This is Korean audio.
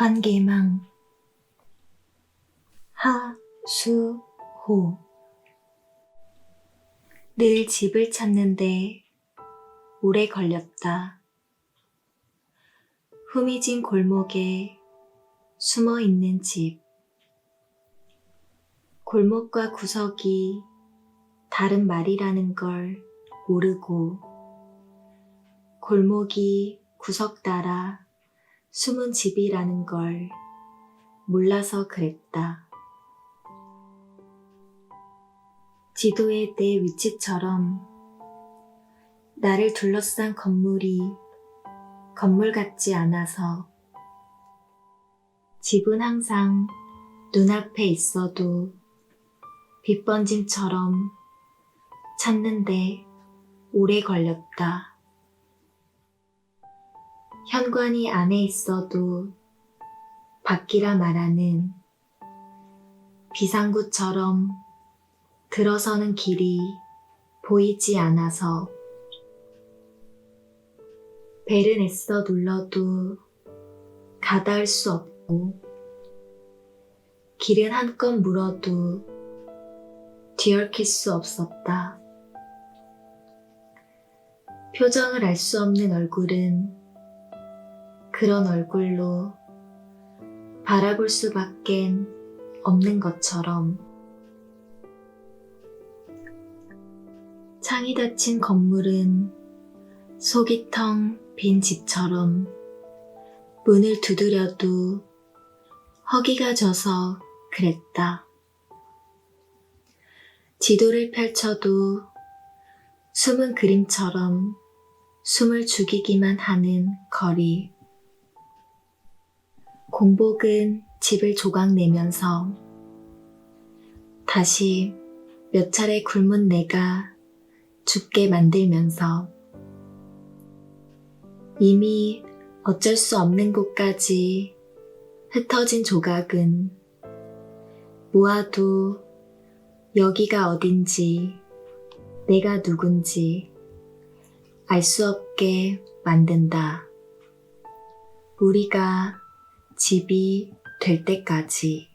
관계망 하수호 늘 집을 찾는데 오래 걸렸다. 후미진 골목에 숨어 있는 집. 골목과 구석이 다른 말이라는 걸 모르고 골목이 구석 따라 숨은 집이라는 걸 몰라서 그랬다. 지도의 내 위치처럼 나를 둘러싼 건물이 건물 같지 않아서 집은 항상 눈앞에 있어도 빛번짐처럼 찾는데 오래 걸렸다. 현관이 안에 있어도 밖이라 말하는 비상구처럼 들어서는 길이 보이지 않아서 벨은 애써 눌러도 가닿을 수 없고 길은 한껏 물어도 뒤얽힐 수 없었다. 표정을 알 수 없는 얼굴은 그런 얼굴로 바라볼 수밖엔 없는 것처럼 창이 닫힌 건물은 속이 텅 빈 집처럼 문을 두드려도 허기가 져서 그랬다. 지도를 펼쳐도 숨은 그림처럼 숨을 죽이기만 하는 거리. 공복은 집을 조각내면서 다시 몇 차례 굶은 내가 죽게 만들면서 이미 어쩔 수 없는 곳까지 흩어진 조각은 모아도 여기가 어딘지 내가 누군지 알 수 없게 만든다. 우리가 집이 될 때까지.